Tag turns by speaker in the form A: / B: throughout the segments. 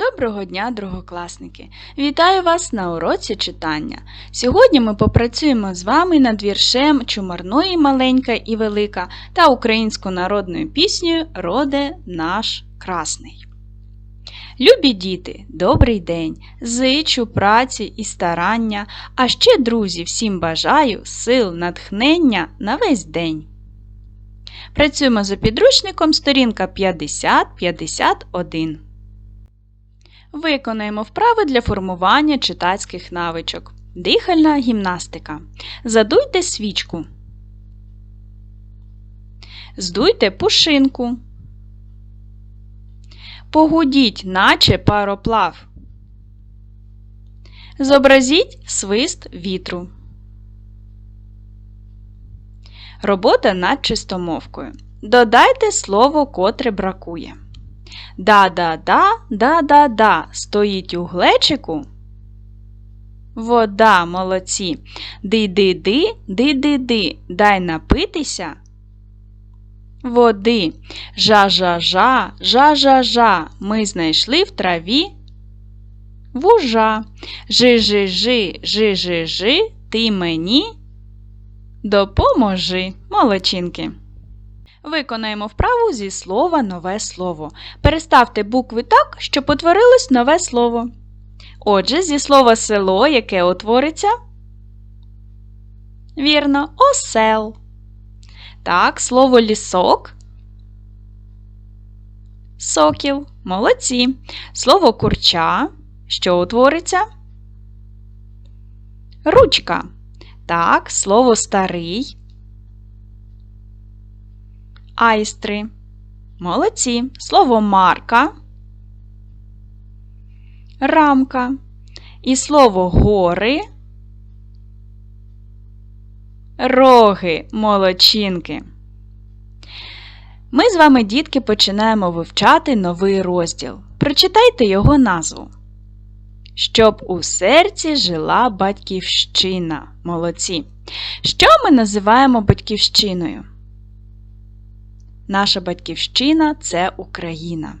A: Доброго дня, другокласники! Вітаю вас на уроці читання. Сьогодні ми попрацюємо з вами над віршем Чумарної маленька і велика та українською народною піснею Роде наш красний. Любі діти, добрий день! Зичу праці і старання, а ще, друзі, всім бажаю сил, натхнення на весь день. Працюємо за підручником сторінка 50-51. Виконаємо вправи для формування читацьких навичок. Дихальна гімнастика. Задуйте свічку. Здуйте пушинку. Погудіть, наче пароплав. Зобразіть свист вітру. Робота над чистомовкою. Додайте слово, котре бракує. Да-да-да, да-да-да, стоїть у глечику. Вода, молодці. Ди-ди-ди, ди-ди-ди, дай напитися. Води. Жа-жа-жа, жа-жа-жа, ми знайшли в траві. Вужа. Жи-жи-жи, жи-жи-жи, ти мені. Допоможи, молодчинки. Виконаємо вправу зі слова нове слово. Переставте букви так, щоб утворилось нове слово. Отже, зі слова село, яке утвориться. Вірно, осел. Так, слово лісок. Сокіл. Молодці. Слово курча. Що утвориться? Ручка. Так, слово старий. Айстри. Молодці. Слово марка. Рамка. І слово гори. Роги, молодчинки. Ми з вами, дітки, починаємо вивчати новий розділ. Прочитайте його назву. Щоб у серці жила батьківщина. Молодці. Що ми називаємо батьківщиною? Наша батьківщина це Україна.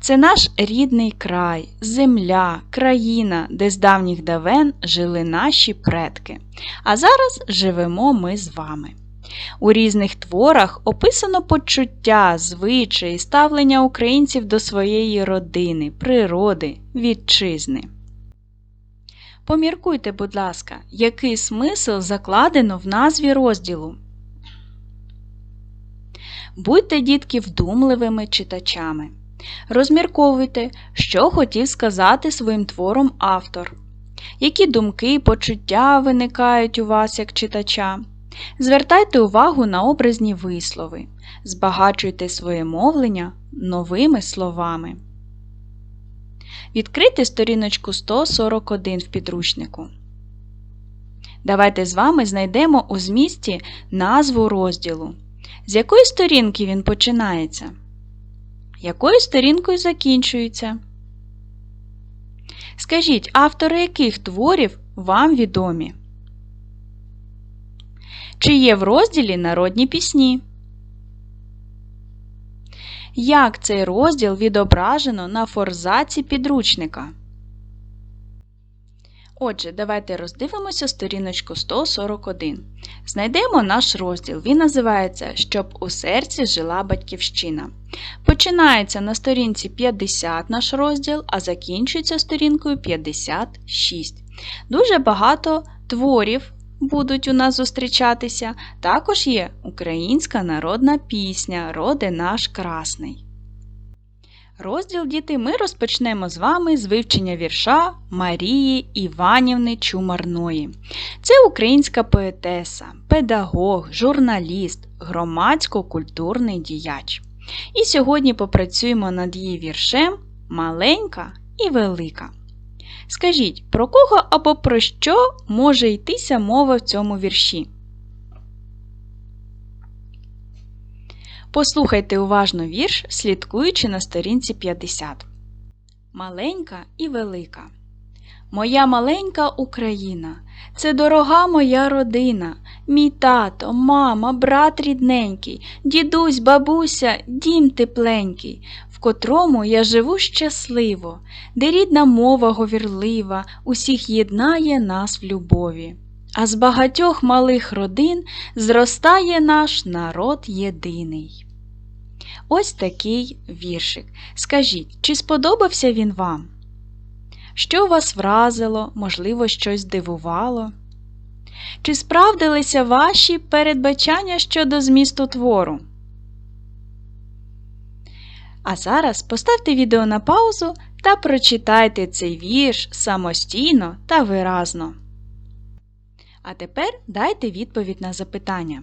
A: Це наш рідний край, земля, країна, де з давніх давен жили наші предки. А зараз живемо ми з вами. У різних творах описано почуття, звичаї, ставлення українців до своєї родини, природи, вітчизни. Поміркуйте, будь ласка, який смисл закладено в назві розділу. Будьте, дітки, вдумливими читачами. Розмірковуйте, що хотів сказати своїм твором автор, які думки і почуття виникають у вас як читача. Звертайте увагу на образні вислови, збагачуйте своє мовлення новими словами. Відкрийте сторіночку 141 в підручнику. Давайте з вами знайдемо у змісті назву розділу. З якої сторінки він починається? Якою сторінкою закінчується? Скажіть, автори яких творів вам відомі? Чи є в розділі народні пісні? Як цей розділ відображено на форзаці підручника? Отже, давайте роздивимося сторіночку 141. Знайдемо наш розділ. Він називається Щоб у серці жила батьківщина. Починається на сторінці 50 наш розділ, а закінчується сторінкою 56. Дуже багато творів будуть у нас зустрічатися. Також є українська народна пісня Роде наш красний. Розділ діти ми розпочнемо з вами з вивчення вірша Марії Іванівни Чумарної. Це українська поетеса, педагог, журналіст, громадсько-культурний діяч. І сьогодні попрацюємо над її віршем Маленька і велика. Скажіть, про кого або про що може йтися мова в цьому вірші? Послухайте уважно вірш, слідкуючи на сторінці 50. Маленька і велика. Моя маленька Україна, це дорога моя родина, мій тато, мама, брат рідненький, дідусь, бабуся, дім тепленький. В котрому я живу щасливо, де рідна мова говірлива, усіх єднає нас в любові. А з багатьох малих родин зростає наш народ єдиний. Ось такий віршик. Скажіть, чи сподобався він вам? Що вас вразило, можливо, щось здивувало? Чи справдилися ваші передбачання щодо змісту твору? А зараз поставте відео на паузу та прочитайте цей вірш самостійно та виразно. А тепер дайте відповідь на запитання.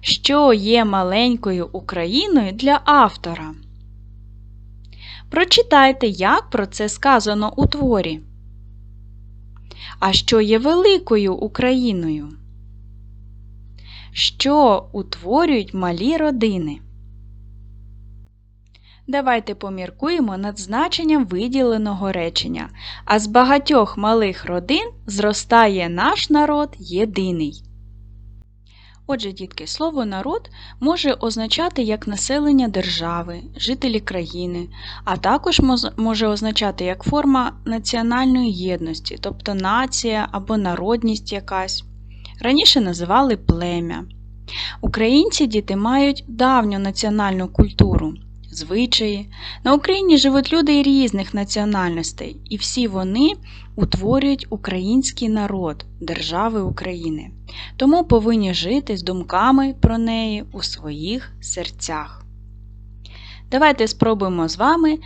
A: Що є маленькою Україною для автора? Прочитайте, як про це сказано у творі. А що є великою Україною? Що утворюють малі родини? Давайте поміркуємо над значенням виділеного речення. А з багатьох малих родин зростає наш народ єдиний. Отже, дітки, слово народ може означати як населення держави, жителі країни, а також може означати як форма національної єдності, тобто нація або народність якась. Раніше називали плем'я. Українці діти мають давню національну культуру звичаї. На Україні живуть люди різних національностей, і всі вони утворюють український народ держави України, тому повинні жити з думками про неї у своїх серцях. Давайте спробуємо з вами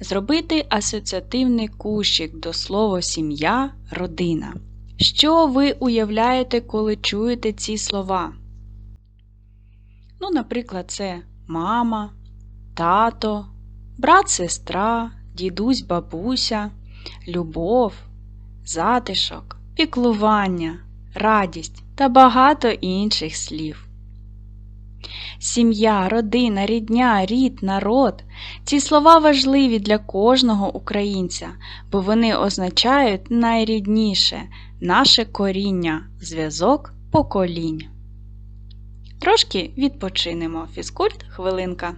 A: зробити асоціативний кущик до слова сім'я, родина. Що ви уявляєте, коли чуєте ці слова? Ну, наприклад, це мама, тато, брат, сестра, дідусь, бабуся, любов, затишок, піклування, радість та багато інших слів. Сім'я, родина, рідня, рід, народ ці слова важливі для кожного українця, бо вони означають найрідніше наше коріння, зв'язок поколінь. Трошки відпочинемо. Фізкульт хвилинка.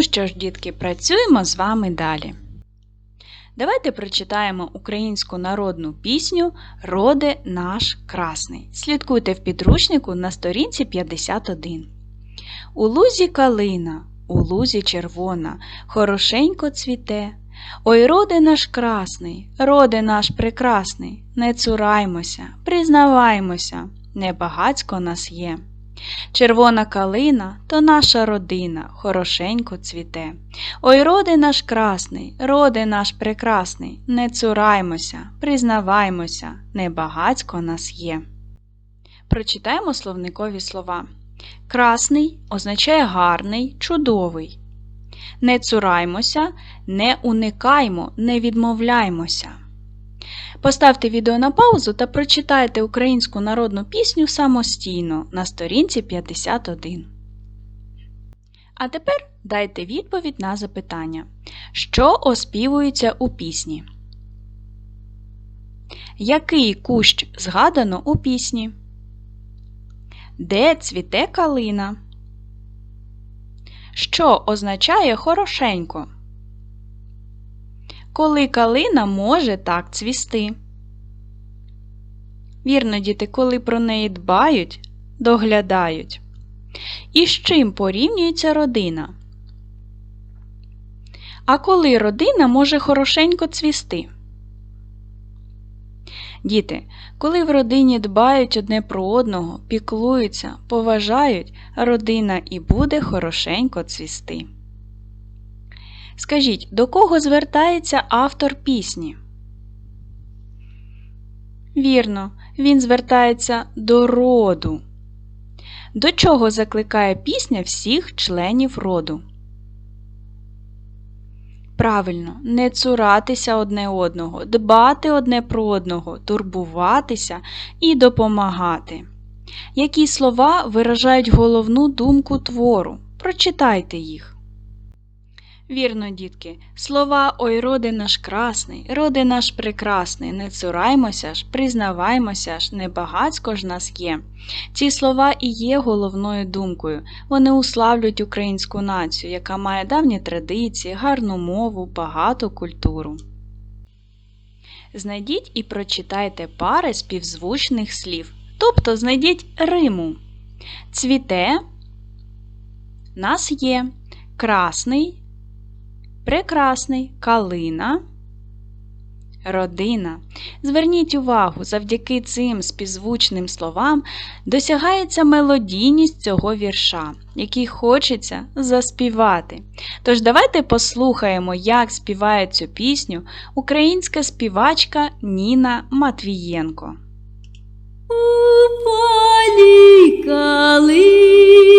A: Ну що ж, дітки, працюємо з вами далі. Давайте прочитаємо українську народну пісню Роде наш красний. Слідкуйте в підручнику на сторінці 51. У лузі калина, у лузі червона, хорошенько цвіте. Ой, роде наш красний, роде наш прекрасний, не цураймося, признаваймося, небагацько нас є. Червона калина то наша родина, хорошенько цвіте. Ой, роди наш красний, роди наш прекрасний, не цураймося, признаваймося, небагацько нас є. Прочитаємо словникові слова. Красний означає гарний, чудовий. Не цураймося, не уникаймо, не відмовляймося. Поставте відео на паузу та прочитайте українську народну пісню самостійно на сторінці 51. А тепер дайте відповідь на запитання. Що оспівується у пісні? Який кущ згадано у пісні? Де цвіте калина? Що означає хорошенько? Коли калина може так цвісти? Вірно, діти, коли про неї дбають, доглядають. І з чим порівнюється родина? А коли родина може хорошенько цвісти? Діти, коли в родині дбають одне про одного, піклуються, поважають, родина і буде хорошенько цвісти. Скажіть, до кого звертається автор пісні? Вірно, він звертається до роду. До чого закликає пісня всіх членів роду? Правильно, не цуратися одне одного, дбати одне про одного, турбуватися і допомагати. Які слова виражають головну думку твору? Прочитайте їх. Вірно, дітки, слова Ой, роди наш красний, роди наш прекрасний, не цураймося ж, признаваймося ж, небагацько ж нас є. Ці слова і є головною думкою. Вони уславлюють українську націю, яка має давні традиції, гарну мову, багату культуру. Знайдіть і прочитайте пари співзвучних слів, тобто знайдіть Риму. Цвіте нас є красний. Прекрасний калина. Родина. Зверніть увагу, завдяки цим співзвучним словам досягається мелодійність цього вірша, який хочеться заспівати. Тож давайте послухаємо, як співає цю пісню українська співачка Ніна Матвієнко.
B: У полі калина,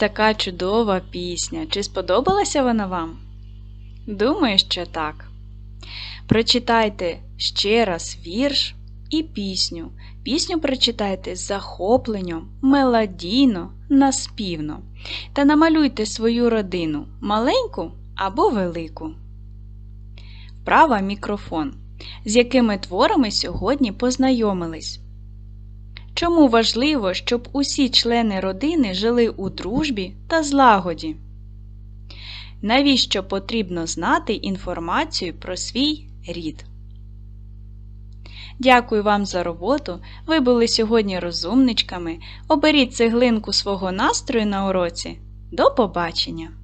A: така чудова пісня. Чи сподобалася вона вам? Думаю, що так. Прочитайте ще раз вірш і пісню. Пісню прочитайте з захопленням, мелодійно, наспівно. Та намалюйте свою родину маленьку або велику. Вправа мікрофон. З якими творами сьогодні познайомились? Чому важливо, щоб усі члени родини жили у дружбі та злагоді? Навіщо потрібно знати інформацію про свій рід? Дякую вам за роботу. Ви були сьогодні розумничками. Оберіть цеглинку свого настрою на уроці. До побачення!